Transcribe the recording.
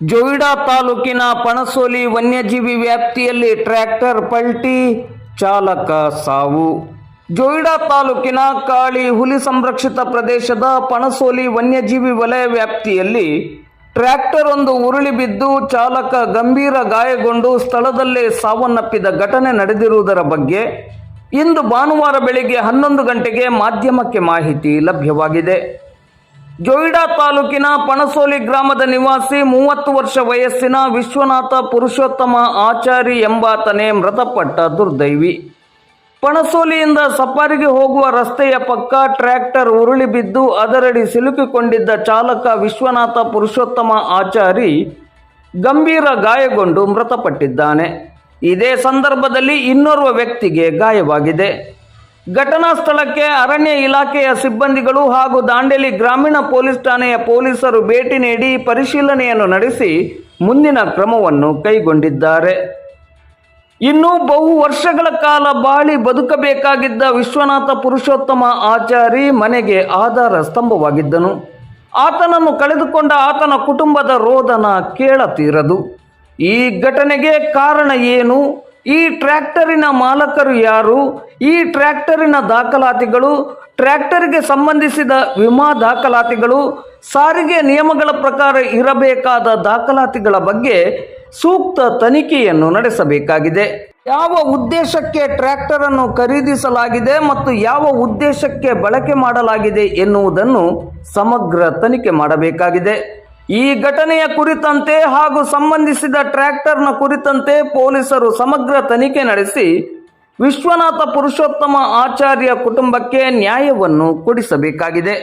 ಜೋಯಿಡಾ ತಾಲೂಕಿನ ಪಣಸೋಲಿ ವನ್ಯಜೀವಿ ವ್ಯಾಪ್ತಿಯಲ್ಲಿ ಟ್ರ್ಯಾಕ್ಟರ್ ಪಲ್ಟಿ ಚಾಲಕ ಸಾವು. ಜೋಯಿಡಾ ತಾಲೂಕಿನ ಕಾಳಿ ಹುಲಿ ಸಂರಕ್ಷಿತ ಪ್ರದೇಶದ ಪಣಸೋಲಿ ವನ್ಯಜೀವಿ ವಲಯ ವ್ಯಾಪ್ತಿಯಲ್ಲಿ ಟ್ರ್ಯಾಕ್ಟರ್ ಒಂದು ಉರುಳಿ ಬಿದ್ದು ಚಾಲಕ ಗಂಭೀರ ಗಾಯಗೊಂಡು ಸ್ಥಳದಲ್ಲೇ ಸಾವನ್ನಪ್ಪಿದ ಘಟನೆ ನಡೆದಿರುವುದರ ಬಗ್ಗೆ ಇಂದು ಭಾನುವಾರ ಬೆಳಿಗ್ಗೆ ಹನ್ನೊಂದು ಗಂಟೆಗೆ ಮಾಧ್ಯಮಕ್ಕೆ ಮಾಹಿತಿ ಲಭ್ಯವಾಗಿದೆ. ಜೋಯಿಡಾ ತಾಲೂಕಿನ ಪಣಸೋಲಿ ಗ್ರಾಮದ ನಿವಾಸಿ ಮೂವತ್ತು ವರ್ಷ ವಯಸ್ಸಿನ ವಿಶ್ವನಾಥ ಪುರುಷೋತ್ತಮ ಆಚಾರಿ ಎಂಬಾತನೇ ಮೃತಪಟ್ಟ ದುರ್ದೈವಿ. ಪಣಸೋಲಿಯಿಂದ ಸಫಾರಿಗೆ ಹೋಗುವ ರಸ್ತೆಯ ಪಕ್ಕ ಟ್ರ್ಯಾಕ್ಟರ್ ಉರುಳಿ ಬಿದ್ದು ಅದರಡಿ ಸಿಲುಕಿಕೊಂಡಿದ್ದ ಚಾಲಕ ವಿಶ್ವನಾಥ ಪುರುಷೋತ್ತಮ ಆಚಾರಿ ಗಂಭೀರ ಗಾಯಗೊಂಡು ಮೃತಪಟ್ಟಿದ್ದಾನೆ. ಇದೇ ಸಂದರ್ಭದಲ್ಲಿ ಇನ್ನೋರ್ವ ವ್ಯಕ್ತಿಗೆ ಗಾಯವಾಗಿದೆ. ಘಟನಾ ಸ್ಥಳಕ್ಕೆ ಅರಣ್ಯ ಇಲಾಖೆಯ ಸಿಬ್ಬಂದಿಗಳು ಹಾಗೂ ದಾಂಡೇಲಿ ಗ್ರಾಮೀಣ ಪೊಲೀಸ್ ಠಾಣೆಯ ಪೊಲೀಸರು ಭೇಟಿ ನೀಡಿ ಪರಿಶೀಲನೆಯನ್ನು ನಡೆಸಿ ಮುಂದಿನ ಕ್ರಮವನ್ನು ಕೈಗೊಂಡಿದ್ದಾರೆ. ಇನ್ನು ಬಹು ವರ್ಷಗಳ ಕಾಲ ಬಾಳಿ ಬದುಕಬೇಕಾಗಿದ್ದ ವಿಶ್ವನಾಥ ಪುರುಷೋತ್ತಮ ಆಚಾರಿ ಮನೆಗೆ ಆಧಾರ ಸ್ತಂಭವಾಗಿದ್ದನು. ಆತನನ್ನು ಕಳೆದುಕೊಂಡ ಆತನ ಕುಟುಂಬದ ರೋದನ ಕೇಳತೀರದು. ಈ ಘಟನೆಗೆ ಕಾರಣ ಏನು? ಈ ಟ್ರ್ಯಾಕ್ಟರಿನ ಮಾಲಕರು ಯಾರು? ಈ ಟ್ರ್ಯಾಕ್ಟರಿನ ದಾಖಲಾತಿಗಳು, ಟ್ರ್ಯಾಕ್ಟರಿಗೆ ಸಂಬಂಧಿಸಿದ ವಿಮಾ ದಾಖಲಾತಿಗಳು, ಸಾರಿಗೆ ನಿಯಮಗಳ ಪ್ರಕಾರ ಇರಬೇಕಾದ ದಾಖಲಾತಿಗಳ ಬಗ್ಗೆ ಸೂಕ್ತ ತನಿಖೆಯನ್ನು ನಡೆಸಬೇಕಾಗಿದೆ. ಯಾವ ಉದ್ದೇಶಕ್ಕೆ ಟ್ರ್ಯಾಕ್ಟರ್ ಅನ್ನು ಖರೀದಿಸಲಾಗಿದೆ ಮತ್ತು ಯಾವ ಉದ್ದೇಶಕ್ಕೆ ಬಳಕೆ ಮಾಡಲಾಗಿದೆ ಎನ್ನುವುದನ್ನು ಸಮಗ್ರ ತನಿಖೆ ಮಾಡಬೇಕಾಗಿದೆ. ಈ ಘಟನೆಯ ಕುರಿತಂತೆ ಹಾಗೂ ಸಂಬಂಧಿಸಿದ ಟ್ರ್ಯಾಕ್ಟರ್ನ ಕುರಿತಂತೆ ಪೊಲೀಸರು ಸಮಗ್ರ ತನಿಖೆ ನಡೆಸಿ ವಿಶ್ವನಾಥ ಪುರುಷೋತ್ತಮ ಆಚಾರ್ಯ ಕುಟುಂಬಕ್ಕೆ ನ್ಯಾಯವನ್ನು ಕೊಡಿಸಬೇಕಾಗಿದೆ.